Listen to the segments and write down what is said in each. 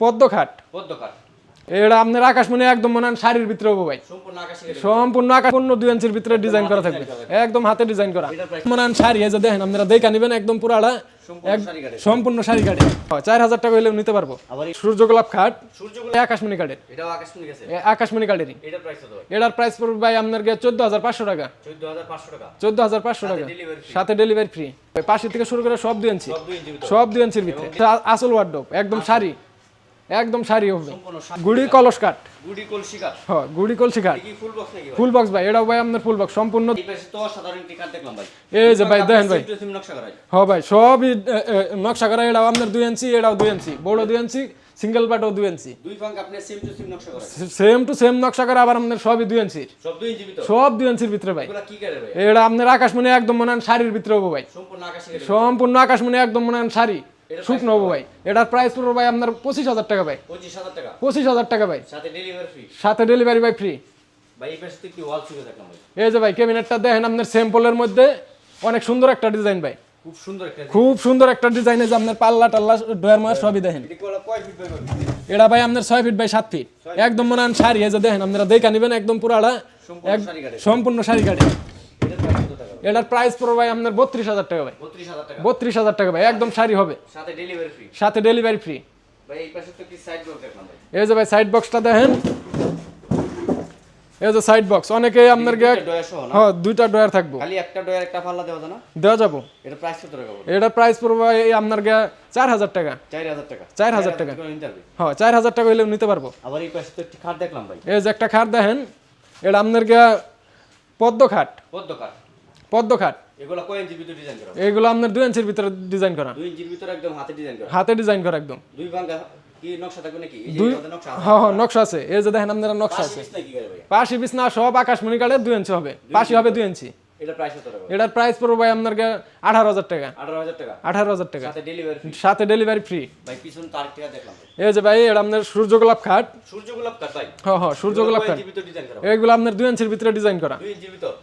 পদ্ম খাট পদ্ম এটা আপনার আকাশমণি একদম মনে হয় শাড়ির ভিতরে হব ভাই। সম্পূর্ণ আকাশি সম্পূর্ণ আকাশ দুই ইঞ্চির ভিতরে ডিজাইন করা থাকবে। একদম হাতে ডিজাইন করা। মনে হয় শাড়ি এই যে দেখেন আপনারা দেখা নিবেন একদম পুরাটা। সম্পূর্ণ শাড়ি কাটে চার হাজার টাকা হইলেও নিতে পারব। আবার সূর্য গোলাপ খাট। আকাশমণি কাঠের। আকাশমণি এ এটার প্রাইস পড়বে ভাই আপনার গিয়ে চোদ্দ হাজার পাঁচশো টাকা। চোদ্দ হাজার পাঁচশো টাকা। সাথে ডেলিভারি ফ্রি পাশে থেকে শুরু করে সব দুই ইঞ্চি। সব দুই ইঞ্চির ভিতরে। আসল ওয়ার্ডোপ একদম শাড়ি। একদম শাড়ি হবে। গুড়ি কলস কাঠ। গুডি কলসি কাঠ। হ গুড়ি কলসি কাঠ। ফুল বক্স নাকি ভাই? ফুল বক্স ভাই এটাও ভাই আপনার ফুল বক্স সম্পূর্ণ তো কাঠ দেখলাম ভাই। এই যে ভাই দেখেন ভাই। সিম নকশা করা হ ভাই সবই নকশা করা এটাও আপনার দুই ইঞ্চি এটাও দুই ইঞ্চি। বড় দুই ইঞ্চি সিঙ্গেল পাটও দুই ইঞ্চি। দুই ফাঙ্ক আপনি সিম টু সিম নকশা করা সেম টু সেম নকশা করা আবার আপনার সবই দুই ইঞ্চির সব দুই ইঞ্চি ভিতর? সব দুই ইঞ্চির ভিতরে ভাই। এগুলা কি কাঠের ভাই? এটা আপনার আকাশমণি একদম মনে হয় শাড়ির ভিতরে হব ভাই। সম্পূর্ণ আকাশি কাঠের সম্পূর্ণ আকাশমণি একদম মনে হয় শাড়ি শুকনো ভাই। এটার প্রাইস পড়বে ভাই আপনার পঁচিশ হাজার টাকা ভাই। পঁচিশ হাজার টাকা? পঁচিশ হাজার টাকা ভাই। সাথে ডেলিভারি ফ্রি সাথে ডেলিভারি ভাই ফ্রি ভাই এই যে ভাই ক্যাবিনেটটা দেখেন আপনার স্যাম্পলের মধ্যে অনেক সুন্দর একটা ডিজাইন ভাই। খুব সুন্দর একটা খুব সুন্দর একটা ডিজাইন যে আপনার পাল্লা টাল্লা ডয়ার মার সবই দেখেন। এটি ভাই আপনার ছয় ফিট বাই সাত ফিট একদম মনে হয় শাড়ি এই যে দেখেন আপনারা দেখা নিবেন একদম পুরাটা সম্পূর্ণ সম্পূর্ণ শাড়ি কাটে এটার প্রাইস পড়বে ভাই আপনার বত্রিশ হাজার টাকা ভাই। বত্রিশ হাজার টাকা। ভাই একদম শাড়ি হবে। সাথে ডেলিভারি ফ্রি সাথে ডেলিভারি ফ্রি এই এই যে ভাই সাইড বক্সটা দেখেন। এই যে সাইড বক্স অনেকে আপনার গে দুইটা ডয়া হ্যাঁ দুইটা ডয়ার থাকব। খালি একটা ডয়ার একটা পাল্লা দেওয়া যায় না? দেওয়া যাব। এটা প্রাইস কত টাকা এটার প্রাইস পড়বে ভাই আপনার গে চার হাজার টাকা। চার হাজার টাকা। চার হাজার টাকা। হ্যাঁ চার হাজার টাকা হইলেও নিতে পারব। আবার এই পাশে তো একটি খাট দেখলাম ভাই। এই যে একটা খাট দেখেন এটা আপনার গে পদ্ম খাট। পদ্ম কাঠ পদ্ম খাট এগুলো কয় ভিতরে ডিজাইন করা? আপনার দুই ইঞ্চির ভিতরে ডিজাইন করা। দুই ইঞ্চির ভিতরে একদম হাতে ডিজাইন করা। হাতে ডিজাইন করা একদম। দুই ভাঙ্গা কি নকশা থাকবে নাকি? এই যে দুই আমাদের নকশা আছে। হ্যাঁ হ্যাঁ নকশা আছে। এই যে দেখেন আপনারা নকশা আছে। পাশি বিছনা সব আকাশমণি কাঠের দুই ইঞ্চি হবে। পাশি হবে দুই ইঞ্চি। এটার প্রাইস পড়বে ভাই আপনার আঠারো হাজার টাকা। আঠারো হাজার টাকা? সাথে ডেলিভারি ফ্রি সাথে ডেলিভারি ফ্রি ভাই পিছন তার দেখলাম। এই যে ভাই এটা আপনার সূর্য গোলাপ খাট। সূর্য গোলাপ কাঠ ভাই। হ্যাঁ হ্যাঁ সূর্য গোলাপ কয় খাট এইগুলো আপনার দুই ইঞ্চির ভিতরে ডিজাইন করা।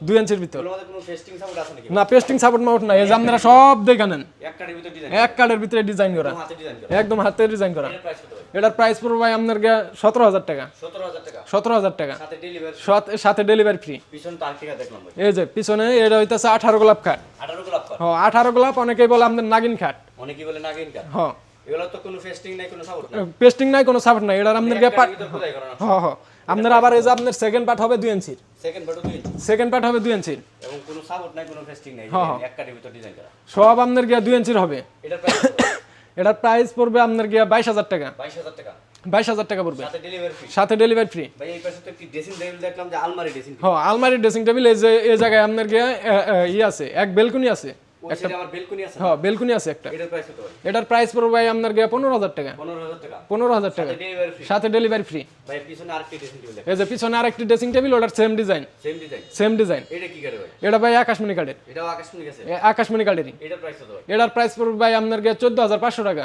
দুই ইঞ্চির ভিতর? এগুলোর কোনো ফেস্টিং সাপোর্ট আছে নাকি? না পেস্টিং সাপোর্ট মাউট না। এই যে আপনারা সব দেখে নেন। এক কাঠের ভিতরে ডিজাইন এক কার্ডের ভিতরে ডিজাইন করা। হাতে ডিজাইন করা। একদম হাতে ডিজাইন করা। এটার প্রাইস পড়বে ভাই আপনার সতেরো হাজার টাকা। সতেরো হাজার টাকা। সাথে ডেলিভারি সাথে- সাথে ডেলিভারি ফ্রি এই যে পিছনে এটা হইতেছে আঠারো গোলাপ খাট। আঠারো গোলাপ কাঠ হ আঠারো গোলাপ অনেকেই বলে আপনার নাগিন খাট। অনেকেই বলে নাগিন কাঠ হ এগুলো তো কোনো ফেস্টিং নাই কোনো সাপোর্ট নাই? পেস্টিং নাই কোনো সাপোর্ট নাই। এটার আপনার গে এক পাট কাঠের ভিতর খোদাই করা না হ হ আপনার আবার এই যে আপনার সেকেন্ড পার্ট হবে দুই ইঞ্চির। সেকেন্ড দুই ইঞ্চি সেকেন্ড পার্ট হবে দুই ইঞ্চির। এবং কোনো সাপোর্ট নাই কোনো ফেস্টিং নাই। হ্যাঁ, হ্যাঁ। এক ভিতর ডিজাইন করা। সব আপনার গিয়া দুই ইঞ্চির হবে। এটার প্রাইস এটার প্রাইস পড়বে আপনার গিয়া বাইশ হাজার টাকা। বাইশ হাজার টাকা। বাইশ হাজার টাকা পড়বে। সাথে ডেলিভারি ফ্রি সাথে ডেলিভারি ফ্রি ভাই এই পাশে তো একটি ড্রেসিং টেবিল দেখলাম যে আলমারি ড্রেসিং হ আলমারি ড্রেসিং টেবিল এই যে এই জায়গায় আপনার গিয়ে ইয়ে আছে এক বেলকুনি আছে। আমার বেলকনি আছে হ বেলকুনি আছে একটা। এটার প্রাইস পড়বে ভাই আপনার গিয়া পনেরো হাজার টাকা। পনেরো হাজার টাকা? সাথে ডেলিভারি ফ্রি ড্রেসিং এই যে পিছনে আরেকটি ড্রেসিং টেবিল ওটার সেম ডিজাইন সেম ডিজাইন এটা ভাই? আকাশমণি এটার প্রাইস পড়বে ভাই আপনার গিয়ে চোদ্দ হাজার পাঁচশো টাকা।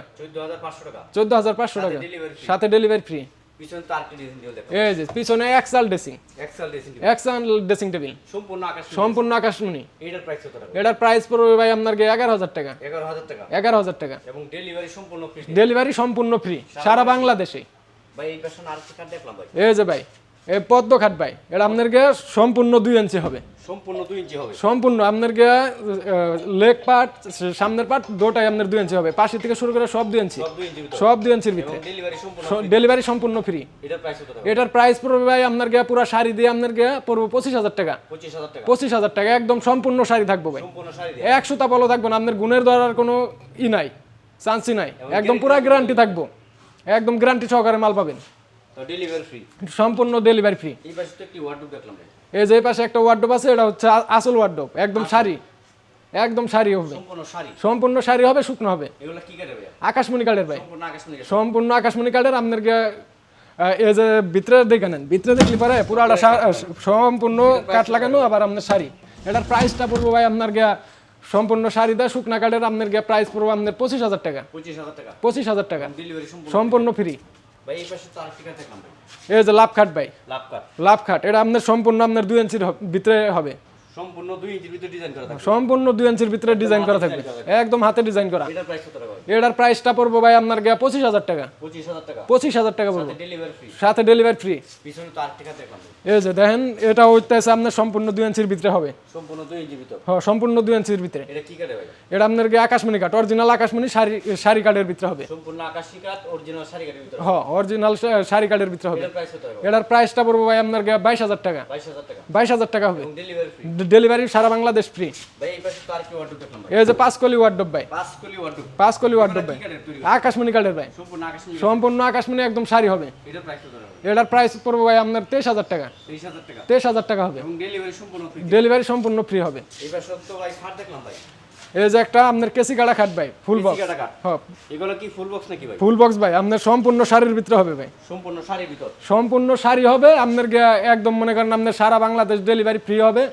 চোদ্দ হাজার পাঁচশো টাকা। সাথে ডেলিভারি ফ্রি পিছনে এই যে এক্সাল ড্রেসিং এক্সাল ড্রেসিং টেবিল সম্পূর্ণ আকাশ সম্পূর্ণ আকাশমণি। এটার প্রাইস কত টাকা? এটার প্রাইস পড়বে ভাই আপনার গিয়ে এগারো হাজার টাকা। এগারো হাজার টাকা। এগারো হাজার টাকা। এবং ডেলিভারি সম্পূর্ণ ফ্রি ডেলিভারি সম্পূর্ণ ফ্রি সারা বাংলাদেশে। ভাই এই আরেকটি দেখলাম ভাই। এই যে ভাই এই পদ্ম খাট ভাই এটা আপনার গিয়ে সম্পূর্ণ দুই ইঞ্চি হবে। সম্পূর্ণ দুই ইঞ্চি হবে। সম্পূর্ণ আপনার গিয়ে লেগ পার্ট সামনের পার্ট দুটাই আপনার দুই ইঞ্চি হবে। পাশে থেকে শুরু করে সব দুই ইঞ্চি। সব দুই ইঞ্চির ভিতরে। ডেলিভারি সম্পূর্ণ ফ্রি এটার প্রাইস পড়বে ভাই আপনার গিয়ে পুরো শাড়ি দিয়ে আপনার গিয়ে পড়বে পঁচিশ হাজার টাকা। পঁচিশ হাজার টাকা। একদম সম্পূর্ণ শাড়ি থাকব ভাই। এক সুতা বলো থাকব না আপনার গুণের ধরার কোনো ই নাই চান্সই নাই। একদম পুরো গ্যারান্টি থাকব। একদম গ্যারান্টি সহকারে মাল পাবেন। সম্পূর্ণ ডেলিভারি ফ্রি এই যে পাশে একটা ওয়ার্ডোপ আছে এটা হচ্ছে আসল ওয়ার্ডোপ একদম শাড়ি। একদম শাড়ি হবে। সম্পূর্ণ শাড়ি? হবে শুকনো হবে। আকাশমণি কাঠের ভাই। সম্পূর্ণ আকাশমণি কাঠের। আপনার গিয়ে, এই যে ভিতরে দেখে নেন ভিতরে দেখলি পারে পুরাটা সম্পূর্ণ কাঠ লাগানো আবার আপনার শাড়ি। এটার প্রাইসটা পড়ব ভাই আপনার গিয়া সম্পূর্ণ শাড়ি দেয় শুকনা কাঠের আপনার গিয়া প্রাইস পড়ব আপনার পঁচিশ হাজার টাকা। পঁচিশ হাজার টাকা। পঁচিশ হাজার টাকা। সম্পূর্ণ ফ্রি এই যে লাভ খাট ভাই। লাভ খাট এটা আপনার সম্পূর্ণ আপনার দুই ইঞ্চির ভিতরে হবে। সম্পূর্ণ দুই ইঞ্চির ভিতরে ডিজাইন করা থাকবে। সম্পূর্ণ দুই ইঞ্চির ভিতরে ডিজাইন করা থাকবে। একদম হাতে ডিজাইন করা। এটার প্রাইস কত টাকা এটার প্রাইসটা পড়ব ভাই আপনার গিয়া পঁচিশ হাজার টাকা। পঁচিশ হাজার টাকা। পড়ব। ডেলিভারি ফ্রি সাথে ডেলিভারি ফ্রি পিছনে তো আট টাকা দেখলাম এই যে দেখেন এটা হইতেছে আপনার সম্পূর্ণ দুই ইঞ্চির ভিতরে হবে। সম্পূর্ণ দুই ইঞ্চির ভিতর। হ্যাঁ সম্পূর্ণ দুই ইঞ্চির ভিতরে। এটা কি কাটে ভাই? এটা আপনার গিয়ে আকাশমণি কাঠ। অরিজিনাল আকাশমণি শাড়ি শাড়ি কাঠের ভিতরে হবে। সম্পূর্ণ আকাশি অরিজিনাল শাড়ি কাঠের ভিতর হ্যাঁ অরিজিনাল শাড়ি কাঠের ভিতরে হবে। এটার প্রাইসটা পড়ব ভাই আপনার গিয়ে বাইশ হাজার টাকা। বাইশ হাজার টাকা। হবে। ডেলিভারি ফ্রি ডেলিভারি সারা বাংলাদেশ ফ্রি ভাই এই যে পাঁচ কলি ওয়ার্ডব ভাই। পাঁচ কলি ওয়ার্ডরোব পাঁচ কলি ওয়ার্ডব ভাই। আকাশমণি কাঠের ভাই। সম্পূর্ণ আকাশমণি একদম শাড়ি হবে। এটার প্রাইস পড়ব ভাই আপনার তেইশ হাজার টাকা। তেইশ হাজার টাকা? হবে। ডেলিভারি সম্পূর্ণ ফ্রি হবে। এই যে একটা আপনার কেসি কাটা খাট ভাই ফুল বক্স হ্যাঁ। এগুলো কি ফুল বক্স নাকি ভাই? ফুল বক্স ভাই আপনার সম্পূর্ণ শাড়ির ভিতরে হবে ভাই। সম্পূর্ণ শাড়ির ভিতর। সম্পূর্ণ শাড়ি হবে আপনার একদম মনে করেন আপনার সারা বাংলাদেশ ডেলিভারি ফ্রি হবে।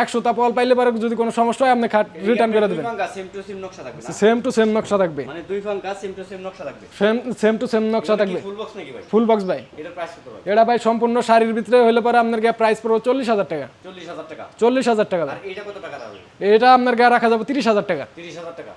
একশো তা পল পাইলে পরে যদি কোনো সমস্যা হয় আপনি খাট রিটার্ন করে দেবেন। সেম টু সেম নকশা থাকবে সেম টু সেম নকশা থাকবে। মানে দুই ফাঙ্কা সেম টু সেম নকশা থাকবে। সেম সেম টু সেম নকশা থাকবে। ফুল বক্স নাকি ভাই? ফুল বক্স ভাই। এটার প্রাইস কত ভাই? এটা ভাই সম্পূর্ণ শাড়ির ভিতরে হলে পরে আপনার গিয়া প্রাইস পড়বে চল্লিশ হাজার টাকা। চল্লিশ হাজার টাকা। চল্লিশ হাজার টাকা আর এটা কত টাকা দাম? এটা আপনার গায়ে রাখা যাবে তিরিশ হাজার টাকা। তিরিশ হাজার টাকা।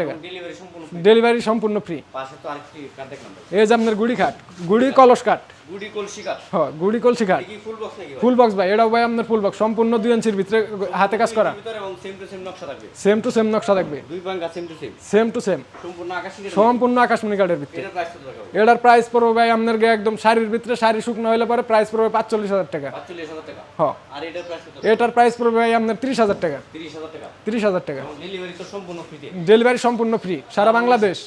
টাকা। ডেলিভারি সম্পূর্ণ free। ডেলিভারি সম্পূর্ণ ফ্রি পাশে তো আরেকটি কাঠ দেখলাম এই যে আপনার গুড়ি খাট গুড়ি কলস কাঠ গুডি কলসি কাঠ হ্যাঁ গুড়ি কলসি কি ফুল বক্স নাকি ভাই? ফুল বক্স ভাই এটাও ভাই আপনার ফুল বক্স সম্পূর্ণ দুই ইঞ্চির ভিতরে হাতে কাজ করা। এবং সেম টু সেম নকশা থাকবে। সেম টু সেম নকশা থাকবে। দুই ফাঙ্কা same to same same to same সম্পূর্ণ আকাশি সম্পূর্ণ আকাশমণি ভিতরে। এটার প্রাইস কত এটার প্রাইস পড়বে ভাই আপনার একদম শাড়ির ভিতরে শাড়ি শুকনো হলে পরে প্রাইস পড়বে পাঁচচল্লিশ হাজার টাকা। পাঁচচল্লিশ হাজার টাকা। হ্যাঁ আর এটার প্রাইস কত? এটার প্রাইস পড়বে ভাই আপনার তিরিশ হাজার টাকা। তিরিশ হাজার টাকা। তিরিশ হাজার টাকা। ডেলিভারি তো সম্পূর্ণ ফ্রিতে ডেলিভারি সম্পূর্ণ ফ্রি সারা বাংলাদেশ।